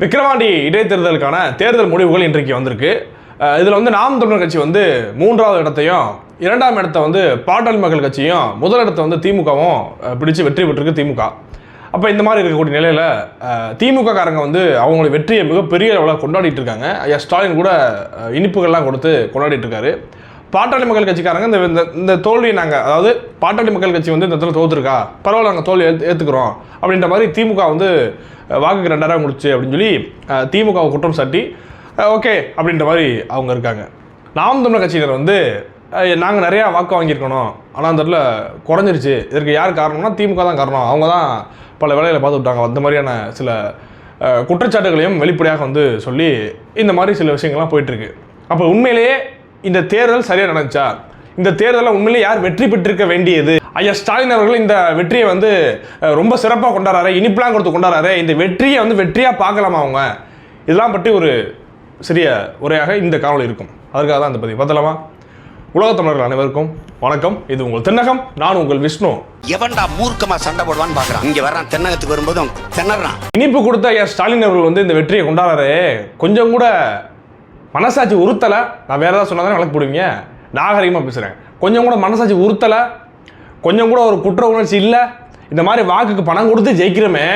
விக்கிரவாண்டி இடைத்தேர்தலுக்கான தேர்தல் முடிவுகள் இன்றைக்கு வந்திருக்கு. இதில் வந்து நாம் தமிழர் கட்சி வந்து மூன்றாவது இடத்தையும் இரண்டாம் இடத்த வந்து பாட்டாளி மக்கள் கட்சியும் முதல் இடத்த வந்து திமுகவும் பிடிச்சு வெற்றி பெற்றிருக்கு திமுக. அப்போ இந்த மாதிரி இருக்கக்கூடிய நிலையில் திமுக காரங்க வந்து அவங்களுடைய வெற்றியை மிகப்பெரிய அளவில் கொண்டாடிட்டு இருக்காங்க. ஐயா ஸ்டாலின் கூட இனிப்புகள்லாம் கொடுத்து கொண்டாடிட்டு இருக்காரு. பாட்டாளி மக்கள் கட்சிக்காரங்க இந்த இந்த இந்த தோல்வியை நாங்கள் அதாவது பாட்டாளி மக்கள் கட்சி வந்து இந்த இடத்துல தோத்துருக்கா? பரவாயில்ல நாங்கள் தோல்வி ஏற்று ஏற்றுக்கிறோம் அப்படின்ற மாதிரி திமுக வந்து வாக்குக்கு ரெண்டாயிரம் முடிச்சு அப்படின்னு சொல்லி திமுகவை குற்றம் சாட்டி ஓகே அப்படின்ற மாதிரி அவங்க இருக்காங்க. நாம் தமிழர் கட்சியினர் வந்து நாங்கள் நிறையா வாக்கு வாங்கியிருக்கணும். ஆனால் அந்த இடத்துல குறைஞ்சிருச்சு. இதற்கு யார் காரணம்னா திமுக தான் காரணம். அவங்க தான் பல வேலைகளை பார்த்து விட்டாங்க. அந்த மாதிரியான சில குற்றச்சாட்டுகளையும் வெளிப்படையாக வந்து சொல்லி இந்த மாதிரி சில விஷயங்கள்லாம் போயிட்டுருக்கு. அப்போ உண்மையிலேயே இந்த தேர்தல் சரியாக நடந்துச்சா? இந்த தேர்தலில் உண்மையிலேயே யார் வெற்றி பெற்றிருக்க வேண்டியது? ஐயா ஸ்டாலின் அவர்கள் இந்த வெற்றியை வந்து ரொம்ப சிறப்பாக கொண்டாடுறாரு இனிப்பெலாம் கொடுத்து கொண்டாடுறாரு இந்த வெற்றியை வந்து வெற்றியாக பார்க்கலாமா அவங்க? இதெல்லாம் பற்றி ஒரு சிறிய உரையாக இந்த காணொளி இருக்கும். அதற்காக தான் இந்த பதிவு. பார்த்தலாமா உலகத் தமிழர்கள் அனைவருக்கும் வணக்கம். இது உங்கள் தென்னகம் நான் உங்கள் விஷ்ணு. எவன்டா மூர்க்கமா சண்டை போடுவான்னு பாக்குறான். இங்க வர்றான் தென்னகத்துக்கு வரும்போது திணறான். இனிப்பு கொடுத்த ஐயா ஸ்டாலின் அவர்கள் வந்து இந்த வெற்றியை கொண்டாடுறாரு. கொஞ்சம் கூட மனசாட்சி உறுத்தலை நான் வேறு ஏதாவது சொன்னால் தான் போடுவீங்க? நாகரிகமாக பேசுகிறேன் கொஞ்சம் கூட மனசாட்சி உறுத்தலை கொஞ்சம் கூட ஒரு குற்ற உணர்ச்சி இல்லை இந்த மாதிரி வாக்குக்கு பணம் கொடுத்து ஜெயிக்கிறோமே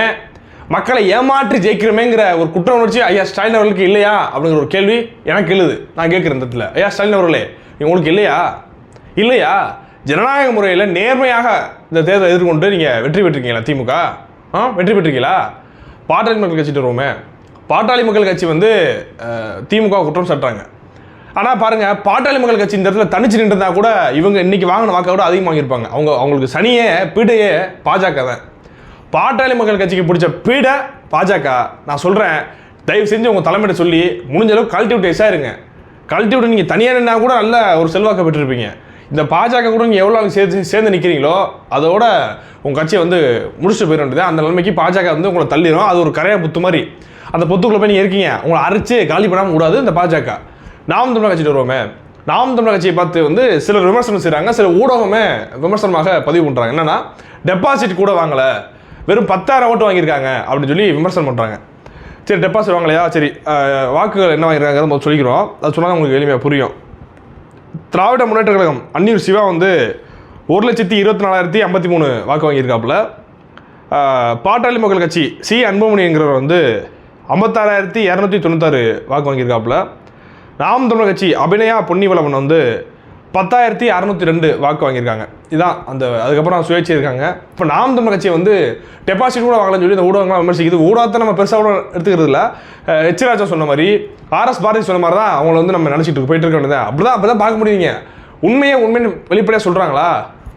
மக்களை ஏமாற்றி ஜெயிக்கிறோமேங்கிற ஒரு குற்ற உணர்ச்சி ஐயா ஸ்டாலின் அவர்களுக்கு இல்லையா? அப்படிங்கிற ஒரு கேள்வி எனக்கு எழுது. நான் கேட்குறேன் இந்த இடத்துல. ஐயா ஸ்டாலின் அவர்களே உங்களுக்கு இல்லையா? இல்லையா? ஜனநாயக முறையில் நேர்மையாக இந்த தேர்தலை எதிர்கொண்டு நீங்கள் வெற்றி பெற்றிருக்கீங்களா திமுக? ஆ வெற்றி பெற்றிருக்கீங்களா? பாட்டாளி மக்கள் கட்சிட்டு வருவோமே. பாட்டாளி மக்கள் கட்சி வந்து திமுக குற்றம் சாட்டுறாங்க. ஆனால் பாருங்கள் பாட்டாளி மக்கள் கட்சி இந்த இடத்துல தனிச்சு நின்றுருந்தா கூட இவங்க இன்றைக்கி வாங்கின வாக்கை விட அதிகமாக வாங்கியிருப்பாங்க. அவங்க அவங்களுக்கு சனியே பீடையே பாஜக தான். பாட்டாளி மக்கள் கட்சிக்கு பிடிச்ச பீடை பாஜக. நான் சொல்கிறேன் தயவு செஞ்சு உங்கள் தலைமையிட சொல்லி முடிஞ்ச அளவுக்கு கழட்டி விட்டு எசாயிருங்க கழட்டி விட்டு நீங்கள் தனியாக நின்னா கூட நல்ல ஒரு செல்வாக்கை பெற்றிருப்பீங்க. இந்த பாஜக கூட நீங்கள் எவ்வளோ சேர்த்து சேர்ந்து நிற்கிறீங்களோ அதோட உங்கள் கட்சியை வந்து முடிச்சுட்டு போயிட வேண்டியது அந்த நிலைமைக்கு பாஜக வந்து உங்களை தள்ளிடும் அது ஒரு கரையா புத்து மாதிரி. அந்த பொத்துக்குள்ளே போய் நீங்கள் இருக்கீங்க. உங்களை அரைச்சே காலி பண்ணாமல் கூடாது இந்த பாஜக. நாம் தமிழர் கட்சிட்டு வருவோமே. நாம் தமிழர் கட்சியை பார்த்து வந்து சிலர் விமர்சனம் செய்கிறாங்க சில ஊடகமே விமர்சனமாக பதிவு பண்ணுறாங்க என்னென்னா டெபாசிட் கூட வாங்கலை. வெறும் பத்தாயிரம் ஓட்டு வாங்கியிருக்காங்க அப்படின்னு சொல்லி விமர்சனம் பண்ணுறாங்க சரி டெபாசிட் வாங்கலையா? சரி வாக்குகள் என்ன வாங்கியிருக்காங்க முதல்ல சொல்லிக்கிறோம். அது சொன்னால் உங்களுக்கு எளிமையாக புரியும். திராவிட முன்னேற்ற கழகம் அந்நியூர் சிவா வந்து ஒரு லட்சத்தி இருபத்தி நாலாயிரத்தி ஐம்பத்தி மூணு வாக்கு வாங்கியிருக்காப்புல. பாட்டாளி மக்கள் கட்சி சி. அன்புமணிங்கிறவர் வந்து ஐம்பத்தாறாயிரத்தி இரநூத்தி தொண்ணூத்தாறு வாக்கு வாங்கியிருக்காப்புல. நாம் தமிழர் கட்சி அபிநயா பொன்னிவளவன் வந்து பத்தாயிரத்தி அறநூற்றி ரெண்டு வாக்கு வாங்கியிருக்காங்க. இதான் அந்த அதுக்கப்புறம் சுயேட்சை இருக்காங்க. இப்போ நாம் தமிழர் கட்சி வந்து டெபாசிட் கூட வாங்கலன்னு சொல்லி இந்த ஊடகங்களாம் விமர்சிக்குது. ஊடகத்தை நம்ம பெருசாக கூட எடுத்துக்கிறது இல்லை. எச்சிராஜா சொன்ன மாதிரி ஆர்எஸ் பாரதி சொன்ன மாதிரி தான் அவங்கள வந்து நம்ம நினச்சிட்டு போயிட்டு இருக்க வேண்டியது அப்படி தான் அப்படி தான் பார்க்க முடியுங்க உண்மையை உண்மைன்னு வெளிப்படையாக சொல்கிறாங்களா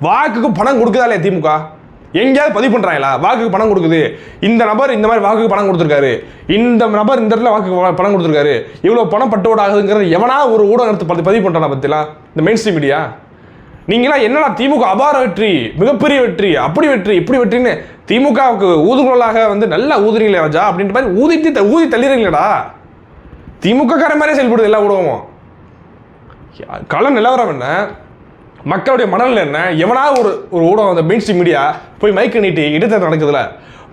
வாக்குக்கு பணம் கொடுக்குதா இல்லையா திமுக? எங்கேயாவது பதிவு பண்ணுறாங்களா வாக்குக்கு பணம் கொடுக்குது. இந்த நபர் இந்த மாதிரி வாக்குக்கு பணம் கொடுத்துருக்காரு. இந்த நபர் இந்த இடத்துல வாக்குக்கு பணம் கொடுத்துருக்காரு. இவ்வளோ பணம் பட்டோட ஆகுதுங்கிறது எவனா ஒரு ஊடகம் எடுத்து பதிவு பண்ணுறானா பற்றிலாம் இந்த மெயின் ஸ்ட்ரீம் மீடியா நீங்களாம் என்னடா திமுக அபார வெற்றி மிகப்பெரிய வெற்றி அப்படி வெற்றி இப்படி வெற்றின்னு திமுகவுக்கு ஊதுகுழலாக வந்து நல்லா ஊதுறீங்களே ராஜா அப்படின்ற மாதிரி ஊதிட்டு ஊதி தள்ளிடுறீங்களடா. திமுக கார மாதிரியே செயல்படுது எல்லா ஊடகமும். கள நிலவரம் என்ன? மக்களுடைய மனநிலை என்ன? எவனாவது ஒரு ஒரு ஊடகம் அந்த மெயின் ஸ்ட்ரீம் மீடியா போய் மைக்கு நீட்டி இடைத்தேர்தல் நடக்குதுல?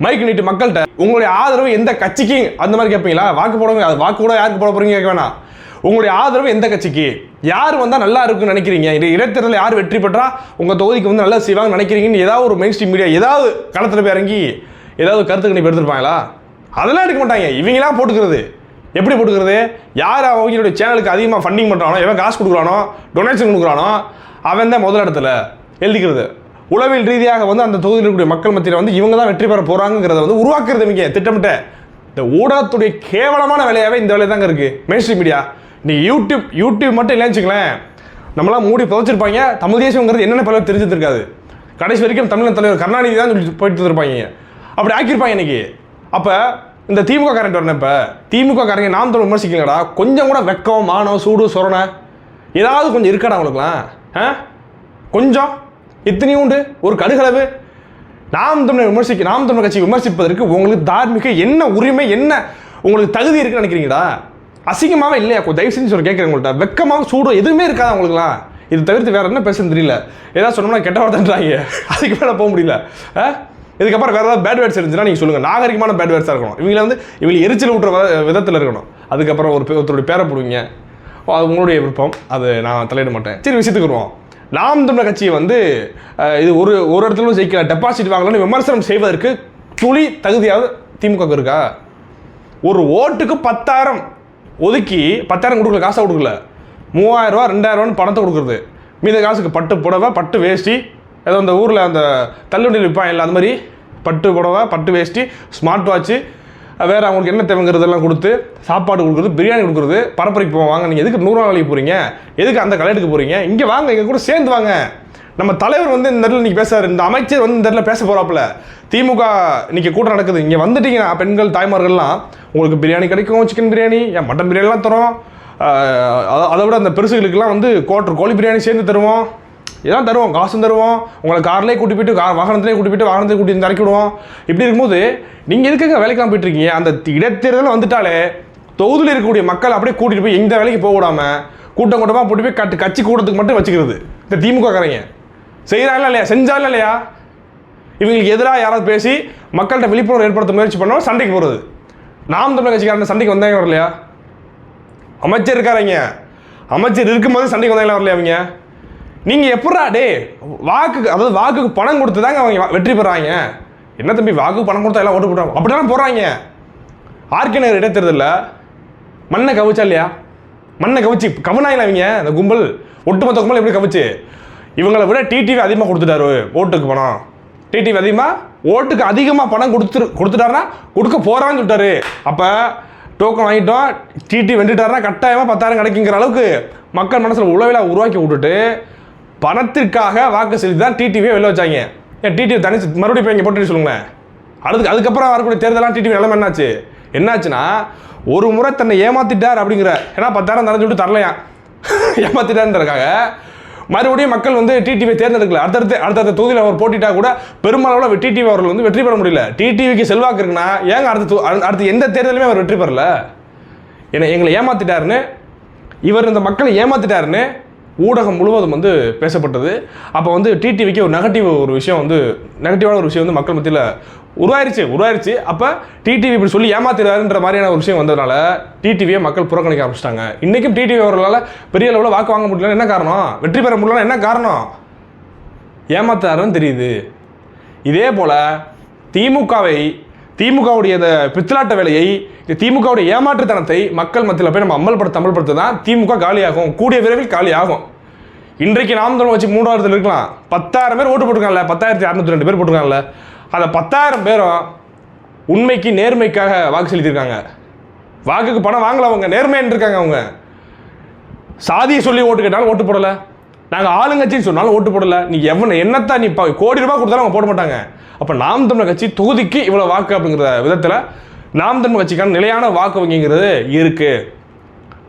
மைக்கு நீட்டி மக்கள்கிட்ட உங்களுடைய ஆதரவு எந்த கட்சிக்கு? அந்த மாதிரி கேட்பீங்களா? வாக்கு போடுங்க அது வாக்கு கூட யாருக்கு போட போறீங்க கேட்க வேணாம். உங்களுடைய ஆதரவு எந்த கட்சிக்கு? யார் வந்தால் நல்லா இருக்குன்னு நினைக்கிறீங்க? இது இடைத்தேர்தலில் யார் வெற்றி பெற்றா உங்கள் தொகுதிக்கு வந்து நல்லா செய்வாங்கன்னு நினைக்கிறீங்கன்னு ஏதாவது ஒரு மெயின் ஸ்ட்ரீம் மீடியா ஏதாவது களத்தில் போய் இறங்கி ஏதாவது கருத்து கணிப்பு எடுத்துருப்பாங்களா? அதெல்லாம் எடுக்க மாட்டாங்க. இவங்களாம் போட்டுக்கிறது. எப்படி போட்டுக்கிறது? யார் அவங்களுடைய சேனலுக்கு அதிகமாக ஃபண்டிங் பண்ணுறானோ எவன் காசு கொடுக்குறானோ டொனேஷன் கொடுக்குறானோ அவன் தான் முதல் இடத்துல எழுதிக்கிறது. உளவில் ரீதியாக வந்து அந்த தொகுதியில் இருக்கக்கூடிய மக்கள் மத்தியில் வந்து இவங்க தான் வெற்றி பெற போகிறாங்கிறத வந்து உருவாக்குறது இவங்க. திட்டமிட்ட இந்த ஊடகத்துடைய கேவலமான வேலையாகவே இந்த வேலை தாங்க இருக்குது மெயின் மீடியா நீ யூடியூப் யூடியூப் மட்டும் இல்லைன்னு வச்சுக்கலேன். நம்மளாம் மூடி புதைச்சிருப்பாங்க. தமிழ் தேசியங்கிறது என்னென்ன பலர் தெரிஞ்சிருக்காது கடைசி வரைக்கும் தமிழ் தலைவர் கருணாநிதி தான் சொல்லி போயிட்டு இருப்பாங்க அப்படி ஆக்கியிருப்பாங்க இன்னைக்கு. அப்போ இந்த திமுக காரண்ட் வரணும் இப்போ. திமுக காரங்க நாம் தமிழ் விமர்சிக்கலடா. கொஞ்சம் கூட வெக்கம் மானம் சூடு சொரணை ஏதாவது கொஞ்சம் இருக்காடா அவங்களுக்குலாம் கொஞ்சம்? இத்தனையும் உண்டு? ஒரு கடுகளவு? நாம் தமிழர் விமர்சிக்க நாம் தமிழர் கட்சி விமர்சிப்பதற்கு உங்களுக்கு தார்மீக என்ன உரிமை என்ன உங்களுக்கு தகுதி இருக்குன்னு நினைக்கிறீங்களா? அசிங்கமாவே இல்லையா? தயவு செஞ்சு சொல்ல கேட்குறேன் உங்கள்கிட்ட வெக்கமாக சூடு எதுவுமே இருக்காது உங்களுக்குலாம் இது தவிர்த்து வேற என்ன பேசுன்னு தெரியல. ஏதாவது சொன்னோம்னா கெட்ட வார்த்தைன்றாங்க அதுக்கு மேலே போக முடியல. ஆ? இதுக்கப்புறம் வேறு ஏதாவது பேட் வேர்ட்ஸ் இருந்துச்சுன்னா நீங்கள் சொல்லுங்கள் நாகரிகமான பேட் வேர்ட்ஸாக இருக்கணும். இவங்கள வந்து இவங்க எரிச்சல் விட்டுற விதத்தில் இருக்கணும். அதுக்கப்புறம் ஒரு ஒருத்தருடைய பேரை போடுவீங்க. அது உங்களுடைய விருப்பம். அது நான் தலையிட மாட்டேன். சரி விஷயத்துக்கு வருவோம். நாம் தமிழர் கட்சியை வந்து இது ஒரு ஒரு இடத்துல ஜெயிக்கல. டெபாசிட் வாங்கலாம்னு விமர்சனம் செய்வதற்கு துளி தகுதியாவது திமுக இருக்கா? ஒரு ஓட்டுக்கு பத்தாயிரம் ஒதுக்கி பத்தாயிரம் கொடுக்கல காசை கொடுக்கல. மூவாயிரம் ரூபா ரெண்டாயிரம் ரூபான்னு பணத்தை கொடுக்குறது. மீத காசுக்கு பட்டு புடவை பட்டு வேஷ்டி ஏதோ அந்த ஊரில் அந்த தள்ளுவண்டியில் விற்பான் இல்லை அந்த மாதிரி பட்டு புடவை பட்டு வேஷ்டி ஸ்மார்ட் வாட்ச்சு வேறு அவங்களுக்கு என்ன தேவைங்கிறதெல்லாம் கொடுத்து சாப்பாடு கொடுக்குறது பிரியாணி கொடுக்குறது பரப்புரைக்கு போவோம். வாங்க நீங்கள் எதுக்கு நூறு வேலைக்கு போகிறீங்க எதுக்கு அந்த கல்யாணத்துக்கு போகிறீங்க இங்கே வாங்க எங்கள் கூட சேர்ந்து வாங்க. நம்ம தலைவர் வந்து இந்த இடத்துல இன்றைக்கி பேசுகிறார் இந்த அமைச்சர் வந்து இந்த இடத்துல பேச போகிறாப்புல திமுக இன்றைக்கி கூட்டம் நடக்குது. இங்கே வந்துட்டீங்கன்னா பெண்கள் தாய்மார்கள்லாம் உங்களுக்கு பிரியாணி கிடைக்கும் சிக்கன் பிரியாணி ஏன் மட்டன் பிரியாணிலாம் தரோம்? அதை விட அந்த பெருசுகளுக்கெல்லாம் வந்து கோட்டர் கோழி பிரியாணி சேர்ந்து தருவோம். இதெல்லாம் தருவோம் காசும் தருவோம். உங்களை கார்லேயே கூட்டி போயிட்டு கார் வாகனத்திலே கூட்டி போயிட்டு வாகனத்திலே கூட்டி வந்து இறக்கி விடுவோம் இப்படி இருக்கும்போது நீங்கள் எதுக்குங்க வேலைக்கெல்லாம் போயிட்டுருக்கீங்க? அந்த இடைத்தேர்தல் வந்துட்டாலே தொகுதியில் இருக்கக்கூடிய மக்கள் அப்படியே கூட்டிகிட்டு போய் எந்த வேலைக்கு போக விடாமல் கூட்டம் கூட்டமாக போட்டு போய் கட்டு கட்சி கூட்டத்துக்கு மட்டும் வச்சுக்கிறது. இந்த திமுக காரங்க செய்கிறாங்களா இல்லையா? செஞ்சாலும் இல்லையா? இவங்களுக்கு எதிராக யாராவது பேசி மக்கள்கிட்ட விழிப்புணர்வு ஏற்படுத்த முயற்சி பண்ணோம் சண்டைக்கு போகிறது நாம் தமிழக கட்சிக்காரன் சண்டைக்கு வந்தாங்க வரலையா அமைச்சர் இருக்காரங்க அமைச்சர் இருக்கும்போது சண்டைக்கு வந்தாங்களா வரலையா அவங்க நீங்கள் எப்படா டே வாக்குக்கு அதாவது வாக்குக்கு பணம் கொடுத்து தாங்க அவங்க வெற்றி பெறாங்க. என்ன தம்பி வாக்குக்கு பணம் கொடுத்தா எல்லாம் ஓட்டு போடுறாங்க அப்படிதான் போடுறாங்க ஆர்கே நகர் இடைத்தேர்தலில் மண்ணை கவிச்சா இல்லையா? மண்ணை கவிச்சு கவனாயில அவங்க அந்த கும்பல் ஒட்டுமொத்த கும்பல் எப்படி கவிச்சு? இவங்களை விட டிடிவி அதிகமாக கொடுத்துட்டாரு ஓட்டுக்கு பணம். டிடிவி அதிகமாக ஓட்டுக்கு அதிகமாக பணம் கொடுத்துரு கொடுத்துட்டாருன்னா கொடுக்க போகிறான்னு சொல்லிட்டாரு. அப்போ டோக்கன் வாங்கிட்டோம் டிடி வெண்டுட்டாருன்னா கட்டாயமாக பத்தாயிரம் கிடைக்குங்கிற அளவுக்கு மக்கள் மனசில் உளவில உருவாக்கி விட்டுட்டு பணத்திற்காக வாக்கு செலுத்தி தான் டிடிவியை வெளில வச்சாங்க. ஏன் டிடிவி தனிச்சு மறுபடியும் போய் இங்கே போட்டு சொல்லுங்களேன். அடுத்து அதுக்கப்புறம் வரக்கூடிய தேர்தலாம் டிடிவி நிலைமை என்னாச்சு? என்னாச்சுன்னா ஒரு முறை தன்னை ஏமாத்திட்டார் அப்படிங்கிற ஏன்னா பத்தாயிரம் தரஞ்சு விட்டு தரலையா? ஏமாத்திட்டாருன்றக்காக மறுபடியும் மக்கள் வந்து டிடிவி தேர்ந்தெடுக்கல. அடுத்தடுத்து அடுத்தடுத்த தொகுதியில் அவர் போட்டிட்டா கூட பெருமளவில் டிடிவி அவர்கள் வந்து வெற்றி பெற முடியல. டிடிவிக்கு செல்வாக்கு இருக்குன்னா ஏங்க அடுத்த அடுத்து எந்த தேர்தலுமே அவர் வெற்றி பெறல? ஏன்னா எங்களை ஏமாத்திட்டாருன்னு இவர் இந்த மக்களை ஏமாத்திட்டாருன்னு ஊடகம் முழுவதும் வந்து பேசப்பட்டது. அப்போ வந்து டிடிவிக்கு ஒரு நெகட்டிவ் ஒரு விஷயம் வந்து நெகட்டிவான ஒரு விஷயம் வந்து மக்கள் மத்தியில் உருவாயிருச்சு உருவாயிருச்சு. அப்போ டிடிவி இப்படி சொல்லி ஏமாத்திடுறாருன்ற மாதிரியான ஒரு விஷயம் வந்ததுனால டிடிவியை மக்கள் புறக்கணிக்க ஆரம்பிச்சிட்டாங்க. இன்றைக்கும் டிடிவி அவர்களால் பெரிய அளவில் வாக்கு வாங்க முடியல என்ன காரணம்? வெற்றி பெற முடியலன்னா என்ன காரணம்? ஏமாத்தாருன்னு தெரியுது. இதே போல் திமுகவை திமுகவுடைய இந்த பித்தலாட்ட வேலையை இந்த திமுகவுடைய ஏமாற்றுத்தனத்தை மக்கள் மத்தியில் போய் நம்ம அமல்படுத்த அமல்படுத்த தான் திமுக காலியாகும். கூடிய விரைவில் காலியாகும். இன்றைக்கு நாம் தமிழ் வச்சு மூன்றாவது இருக்கலாம். பத்தாயிரம் பேர் ஓட்டு போட்டிருக்காங்கல்ல பத்தாயிரத்தி அறுநூத்தி ரெண்டு பேர் போட்டிருக்காங்கல்ல அந்த பத்தாயிரம் பேரும் உண்மைக்கு நேர்மைக்காக வாக்கு செலுத்தியிருக்காங்க. வாக்குக்கு பணம் வாங்கல அவங்க நேர்மைன்னு இருக்காங்க அவங்க. சாதியை சொல்லி ஓட்டு கேட்டாலும் ஓட்டு போடலை. நாங்கள் ஆளுங்கட்சின்னு சொன்னாலும் ஓட்டு போடல. நீ எவனை என்னத்தான் நீ ப- கோடி ரூபாய் கொடுத்தாலும் அவங்க போட மாட்டாங்க. அப்போ நாம் தமிழர் கட்சி தொகுதிக்கு இவ்வளோ வாக்கு அப்படிங்கிற விதத்தில் நாம் தமிழர் கட்சிக்கான நிலையான வாக்கு வங்கிங்கிறது இருக்கு.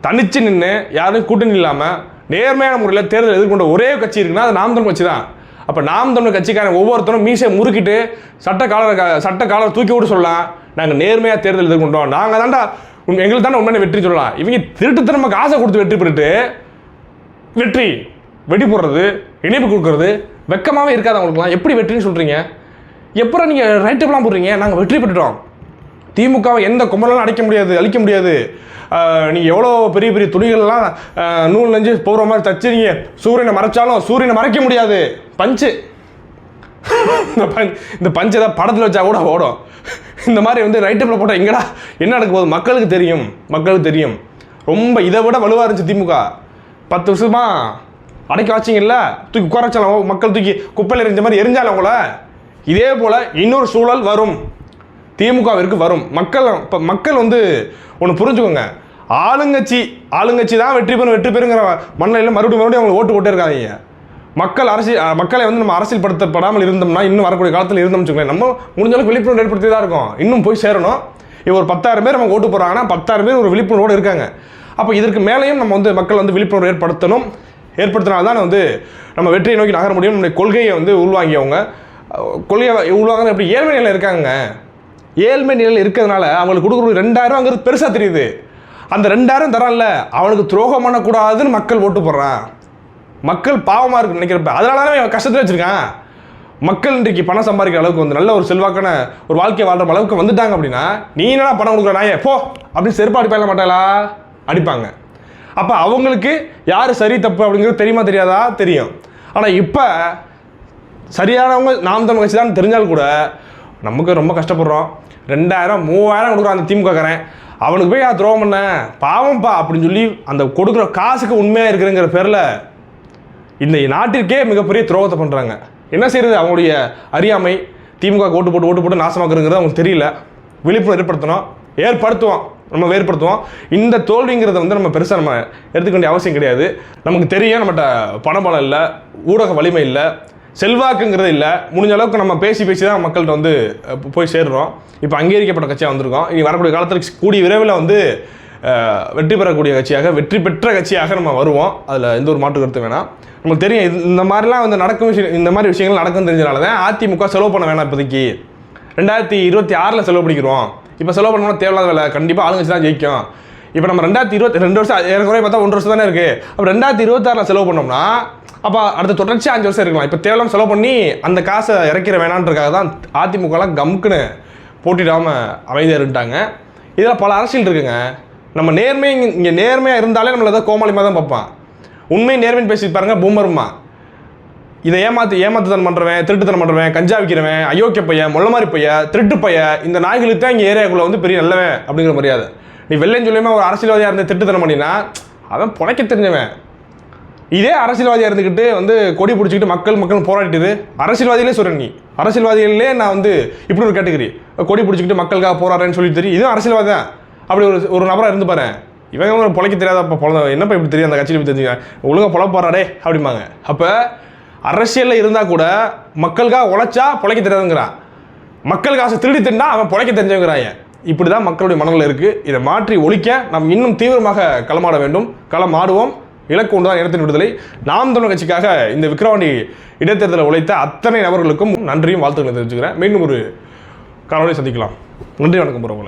தனிச்சு நின்று யாரும் கூட்டணி இல்லாமல் நேர்மையான முறையில் தேர்தல் எதிர்கொண்ட ஒரே கட்சி இருக்குன்னா அது நாம் தமிழ் கட்சி தான். அப்போ நாம் தமிழர் கட்சிக்காரன் ஒவ்வொருத்தரும் மீசை முறுக்கிட்டு சட்ட காலர் சட்ட காலர் தூக்கி விட்டு சொல்லலாம். நாங்கள் நேர்மையாக தேர்தல் எதிர்கொண்டோம். நாங்கள் தாண்டா எங்களுக்கு தானே உண்மையான வெற்றி சொல்லலாம். இவங்க திருட்டுத்தனமாக காசை கொடுத்து வெற்றி பெற்றுட்டு வெற்றி. வெடி போடுறது இணைப்பு கொடுக்குறது வெக்கமாகவே இருக்காது அவங்களுக்குலாம் எப்படி வெற்றின்னு சொல்கிறீங்க எப்பறம் நீங்கள் ரைட்டப்லாம் போடுறீங்க? நாங்கள் வெற்றி பெற்றுட்டோம். திமுகவை எந்த கும்பலாம் அடைக்க முடியாது அழிக்க முடியாது. நீங்கள் எவ்வளோ பெரிய பெரிய துணிகள்லாம் நூல் நெஞ்சு போகிற மாதிரி தச்சு நீங்கள் சூரியனை மறைச்சாலும் சூரியனை மறைக்க முடியாது. பஞ்சு. இந்த பஞ்ச் இந்த பஞ்சு ஏதாவது படத்தில் வச்சா கூட ஓடும். இந்த மாதிரி வந்து ரைட்டப்பில் போட்டால் எங்கடா என்ன நடக்க போகுது? மக்களுக்கு தெரியும். மக்களுக்கு தெரியும். ரொம்ப இதை விட வலுவாக இருந்துச்சு திமுக. பத்து வருஷமா அடைக்க வச்சிங்கல்ல? தூக்கி குறைச்சாலும். மக்கள் தூக்கி குப்பையில் எரிஞ்ச மாதிரி எரிஞ்சாலும் அவங்கள இதே போல் இன்னொரு சூழல் வரும். திமுகவிற்கு வரும். மக்கள் இப்போ மக்கள் வந்து ஒன்று புரிஞ்சுக்கோங்க. ஆளுங்கட்சி ஆளுங்கட்சி தான் வெற்றி பெறும் வெற்றி பெறுங்கிற மண்ணில் மறுபடியும் மறுபடியும் அவங்க ஓட்டு போட்டே இருக்காதீங்க. மக்கள் அரசியல் மக்களை வந்து நம்ம அரசியல்படுத்தப்படாமல் இருந்தோம்னா இன்னும் வரக்கூடிய காலத்தில் இருந்தோம்னு வச்சுக்கோங்களேன் நம்ம முடிஞ்ச அளவுக்கு விழிப்புணர்வு ஏற்படுத்தி தான் இருக்கோம். இன்னும் போய் சேரணும். இப்போ ஒரு பத்தாயிரம் பேர் நம்ம ஓட்டு போகிறாங்கன்னா பத்தாயிரம் பேர் ஒரு விழிப்புணர்வோடு இருக்காங்க. அப்போ இதற்கு மேலேயும் நம்ம வந்து மக்கள் வந்து விழிப்புணர்வு ஏற்படுத்தணும். ஏற்படுத்தினால்தான் வந்து நம்ம வெற்றியை நோக்கி நகர முடியும். நம்முடைய கொள்கையை வந்து உள்வாங்கியவங்க. கொள்கையை உள்வாங்க எப்படி ஏழ்மை நிலையில் இருக்காங்க ஏழ்மை நிலையில் இருக்கிறதுனால அவங்களுக்கு கொடுக்குற ரெண்டாயிரம்ங்கிறது பெருசாக தெரியுது. அந்த ரெண்டாயிரம் தரான்ல அவனுக்கு துரோகம் பண்ணக்கூடாதுன்னு மக்கள் ஓட்டு போடுறான். மக்கள் பாவமாக இருக்குன்னு நினைக்கிறப்ப அதனால தான் அவன் கஷ்டத்தில் வச்சுருக்கான். மக்கள் இன்றைக்கு பணம் சம்பாதிக்கிற அளவுக்கு வந்து நல்ல ஒரு செல்வாக்கான ஒரு வாழ்க்கை வாழ்ற அளவுக்கு வந்துட்டாங்க அப்படின்னா நீ என்னடா பணம் கொடுக்குற நாயே போ அப்படின்னு செருப்பாடி பயில மாட்டாளா? அடிப்பாங்க. அப்போ அவங்களுக்கு யார் சரி தப்பு அப்படிங்கிறது தெரியுமா தெரியாதா? தெரியும். ஆனால் இப்போ சரியானவங்க நாம் தமிழ் கட்சி தான் தெரிஞ்சாலும் கூட நமக்கு ரொம்ப கஷ்டப்படுறோம். ரெண்டாயிரம் மூவாயிரம் கொடுக்குறோம் அந்த திமுகக்காரன். அவனுக்கு போய் நான் துரோகம் பண்ண. பாவம்ப்பா அப்படின்னு சொல்லி அந்த கொடுக்குற காசுக்கு உண்மையாக இருக்கிறங்கிற பேரில் இந்த நாட்டிற்கே மிகப்பெரிய துரோகத்தை பண்ணுறாங்க என்ன செய்யறது அவங்களுடைய அறியாமை திமுக ஓட்டு போட்டு ஓட்டு போட்டு நாசமாக்குறதுங்கிறது அவங்களுக்கு தெரியல. விழிப்புணர்வு ஏற்படுத்தணும். ஏற்படுத்துவோம். நம்ம வேறுபடுத்துவோம். இந்த தோல்விங்கிறத வந்து நம்ம பெருசாக நம்ம எடுத்துக்க வேண்டிய அவசியம் கிடையாது. நமக்கு தெரியும் நம்மகிட்ட பணபலம் இல்லை ஊடக வலிமை இல்லை செல்வாக்குங்கிறது இல்லை. முடிஞ்ச அளவுக்கு நம்ம பேசி பேசி தான் மக்கள்கிட்ட வந்து போய் சேர்றோம். இப்போ அங்கீகரிக்கப்பட்ட கட்சியாக வந்திருக்கோம். இனி வரக்கூடிய காலத்தில் கூடிய விரைவில் வந்து வெற்றி பெறக்கூடிய கட்சியாக வெற்றி பெற்ற கட்சியாக நம்ம வருவோம். அதில் எந்த ஒரு மாற்று கருத்து வேணாம். நமக்கு தெரியும் இது- இந்த மாதிரிலாம் வந்து நடக்கும் விஷயம் இந்த மாதிரி விஷயங்கள் நடக்கும் தெரிஞ்சனால தான் அதிமுக செலவு பண்ண வேணாம் இப்போதைக்கு. ரெண்டாயிரத்தி இருபத்தி ஆறில் செலவு பண்ணிக்கிறோம். இப்போ செலவு பண்ணோம்னா தேவையில்லாத வேலை. கண்டிப்பாக ஆளுங்கட்சி தான் ஜெயிக்கும். இப்போ நம்ம ரெண்டாயிரத்தி இருபத்தி ரெண்டு வருஷம் ஏறக்குறைய பார்த்தா ஒன்று வருஷம் தானே இருக்குது அப்போ ரெண்டாயிரத்தி இருபத்தாறில் செலவு பண்ணோம்னா அப்போ அடுத்த தொடர்ச்சி அஞ்சு வருஷம் இருக்கலாம். இப்போ தேவையில்லாம செலவு பண்ணி அந்த காசை இறக்கிற வேணான்றக்காக தான் அதிமுகலாம் கம்க்குன்னு போட்டிடாமல் அமைதியாக இருந்துட்டாங்க. இதில் பல அரசியல் இருக்குங்க. நம்ம நேர்மை இங்கே நேர்மையாக இருந்தாலே நம்மளை ஏதோ கோமாளிமாக தான் பார்ப்பான். உண்மை நேர்மைன்னு பேசி பாருங்க பூமருமா. இதை ஏமாத்து ஏமாத்துத்தனம் பண்ணுறவன் திருட்டுத்தனம் பண்ணுறவன் கஞ்சா விற்கிறவன் அயோக்கிய பையன் முள்ள மாதிரி பையன் திருட்டு பையன் இந்த நாய்களுக்கு தான் இங்கே ஏரியாக்குள்ளே வந்து பெரிய நல்லவன் அப்படிங்கிற மரியாதை. நீ வெள்ளம் சொல்லியுமா ஒரு அரசியல்வாதியாக இருந்து திருட்டுத்தனம் பண்ணினா அவன் புனைக்க தெரிஞ்சவன். இதே அரசியல்வாதியாக இருந்துக்கிட்டு வந்து கொடி பிடிச்சிக்கிட்டு மக்கள் மக்கள் போராடிட்டு அரசியல்வாதிகளே சொல்கிறேன் நீ. அரசியல்வாதிகளே நான் வந்து இப்படி ஒரு கேட்டகரி. கொடி பிடிச்சிக்கிட்டு மக்களுக்காக போராடுறேன்னு சொல்லி தெரியும். இதுவும் அரசியல்வாதி தான். அப்படி ஒரு ஒரு நபராக இருந்து பாரு. இவங்க ஒரு பொழைக்க தெரியாத அப்போ பொழந்த என்னப்பா இப்படி தெரியும்? அந்த கட்சியில் இப்படி தெரிஞ்சுங்க ஒழுங்கா பொழ அப்படிம்பாங்க. அப்போ அரசியலில் இருந்தால் கூட மக்களுக்காக உழைச்சா பிழைக்க தெரியாதுங்கிறான். மக்கள் காசை திருடி தின்னா அவன் பிழைக்க தெரிஞ்சவங்கிறாங்க இப்படி தான் மக்களுடைய மனநிலை இருக்குது இதை மாற்றி ஒழிக்க நாம் இன்னும் தீவிரமாக களமாட வேண்டும். களம் ஆடுவோம். இலக்கு ஒன்றுதான் இனத்தின் விடுதலை. நாம் தமிழ் கட்சிக்காக இந்த விக்ரவாணி இடைத்தேர்தலை உழைத்த அத்தனை நபர்களுக்கும் நன்றியும் வாழ்த்துக்களை தெரிவிச்சுக்கிறேன். மீண்டும் ஒரு காணொலி சந்திக்கலாம். நன்றி வணக்கம் உறவுகளை